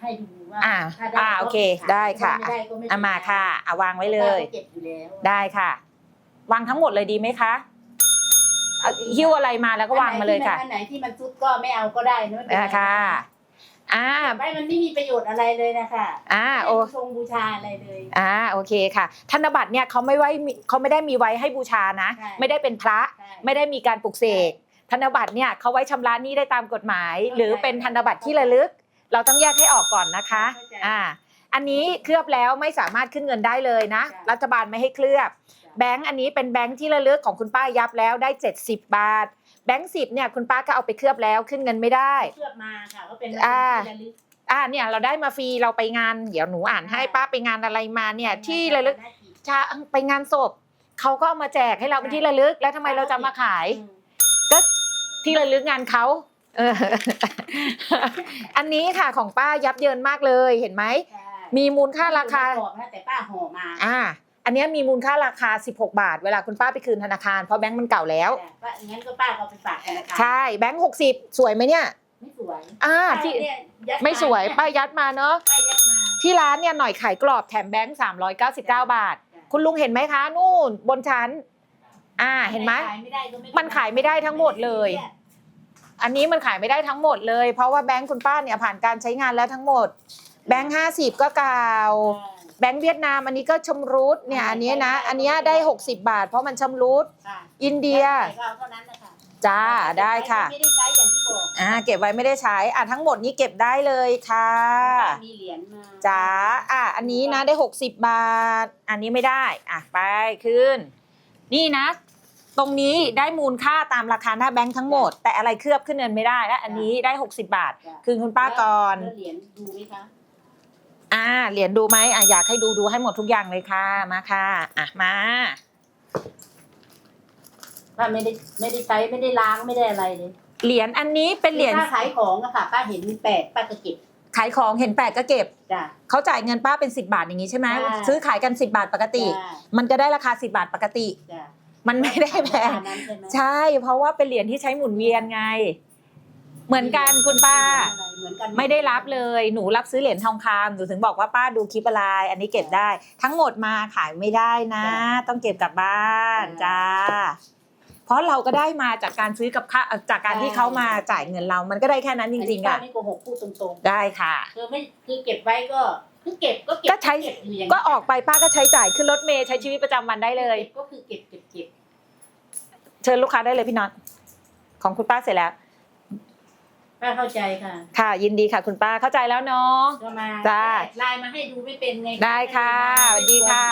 ให้ดูว่าอ่าถ้าอ่าก็โอเคขยได้ค่ะ ถ้าไม่ได้ก็ไม่เป็นไรเอามาค่ะเอาวางไว้เลยป้าก็เก็บอยู่แล้วได้ค่ะ วางทั้งหมดเลยดีไหมคะเอาหิ้วอะไรมาแล้วก็วางมาเลยค่ะอันไหนที่มันซุดก็ไม่เอาก็ได้เนอะอ่าค่ะอ่าไม่มันไม่มีประโยชน์อะไรเลยนะคะอ่าโอ ไม่ชงบูชาอะไรเลย อ่าโอเคค่ะ ธนบัตรเนี่ยเขาไม่ไว้มีเขาไม่ได้มีไว้ให้บูชานะ ใช่ ไม่ได้เป็นพระใช่ ไม่ได้มีการปลุกเสกธนบัตรเนี่ยเขาไว้ชำระหนี้ได้ตามกฎหมายหรือเป็นธนบัตรที่ระลึก เราต้องแยกให้ออกก่อนนะคะเข้าใจอ่าอันนี้เคลือบแล้วไม่สามารถขึ้นเงินได้เลยนะจ้ะรัฐบาลไม่ให้เคลือบ แบงค์อันนี้เป็นแบงค์ที่ระลึกของคุณป้ายับแล้วได้ 70 บาท แบงค์สิบเนี่ยคุณป้าก็เอาไปเคลือบแล้วขึ้นเงินไม่ได้ เคลือบมาค่ะก็เป็นอ่าที่ระลึกอ่าเนี่ยเราได้มาฟรีเราไปงานเดี๋ยวหนูอ่านให้ป้าไปงานอะไรมาเนี่ยที่ระลึกชาไปงานศพเขาก็เอามาแจกให้เราเป็นที่ระลึกแล้วทำไมเราจะมาขายอืมก็ที่ระลึกงานเขา เอออันนี้ค่ะของป้ายับเยินมากเลยเห็นไหมใช่มีมูลค่าราคาบอกนะแต่ป้าห่อมาอ่าอันเนี้ยมีมูลค่าราคา 16 บาท เวลาคุณป้าไปคืนธนาคารเพราะแบงค์มันเก่าแล้วแต่ว่างั้นก็ป้าก็เอาไปฝากธนาคารใช่แบงค์60 สวยไหมเนี่ยไม่สวยอ่าที่ป้าเนี่ยยัดไม่สวยเนี่ยป้ายัดมาเนาะป้ายัดมาที่ร้านเนี่ยหน่อยขายกรอบแถมแบงค์399 บาทจ้ะคุณลุงเห็นไหมคะ นู่นบนชั้น อ่าเห็นไหมขายไม่ได้ก็ไมันขายไม่ได้ทั้งหมดเลย อันนี้มันขายไม่ได้ทั้งหมดเลย เพราะว่าแบงค์คุณป้าเนี่ยผ่านการใช้งานแล้วทั้งหมด แบงค์ห้าสิบก็เก่าแบงค์เวียดนามอันนี้ก็ชำรุดเนี่ยอันเนี้ยนะ อันเนี้ยได้ 60 บาท เพราะมันชำรุดค่ะอินเดียใส่ก็เอาเท่านั้นนะคะจ้าได้ค่ะไม่ได้ใช้อย่างที่บอกอ่าเก็บไว้ไม่ได้ใช้อ่าทั้งหมดนี้เก็บได้เลยค่ะป้ามีเหรียญมาจ้าอะอันนี้นะได้ 60 บาท อันนี้ไม่ได้อะไปขึ้น นี่นะ ตรงนี้ได้มูลค่าตามราคาหน้าแบงค์ทั้งหมด แต่อะไรเคลือบขึ้นเงินไม่ได้และอันนี้ได้ 60 บาท จ้ะคืนคุณป้าก่อน แล้วเหรียญดูไหมคะ อ่าเหรียญดูไหมอะอยากให้ดูดูให้หมดทุกอย่างเลยค่ะมาค่ะอะมาป้าไม่ได้ไม่ได้ใช้ไม่ได้ล้างไม่ได้อะไรเลยเหรียญอันนี้เป็นเหรียญป้าขายของอะค่ะ ป้าเห็นมีแปดป้าก็เก็บขายของเห็นแปลกก็เก็บจ้ะ เขาจ่ายเงินป้าเป็น 10 บาทอย่างนี้ใช่ไหมอ่าซื้อขายกัน 10 บาทปกติ จ้ะมันก็ได้ราคา 10 บาทปกติ จ้ะ มันไม่ได้แพงราคานั้นใช่ไหมใช่ เพราะว่าเป็นเหรียญที่ใช้หมุนเวียนไง เหมือนกันคุณป้า เหมือนกันไม่ได้รับเลยหนูรับซื้อเหรียญทองคำหนูถึงบอกว่าป้าดูคลิปอะไรอันนี้เก็บได้ ทั้งหมดมาขายไม่ได้นะ ต้องเก็บกลับบ้านจ้าเพราะเราก็ได้มาจากการซื้อกับค่าจากการที่เขามาจ่ายเงินเรา มันก็ได้แค่นั้นจริงๆป้าอะไม่โกหกพูดตรงได้ค่ะๆคือไม่คือเก็บไว้ก็คือเก็บก็เก็บก็ใช้เก็บอยู่อย่างก็ออกไปป้าก็ใช้จ่ายขึ้นรถเมย์ใช้ชีวิตประจำวันได้เลยก็บก็คือเก็บเก็บเก็บ เชิญลูกค้าได้เลยพี่น็อตของคุณป้าเสร็จแล้ว ป้าเข้าใจค่ะ ค่ะ ยินดีค่ะ คุณป้าเข้าใจแล้วเนาะ ก็มาจ้า ไลน์มาให้ดูไม่เป็นไงได้ค่ะสวัสดีค่ะ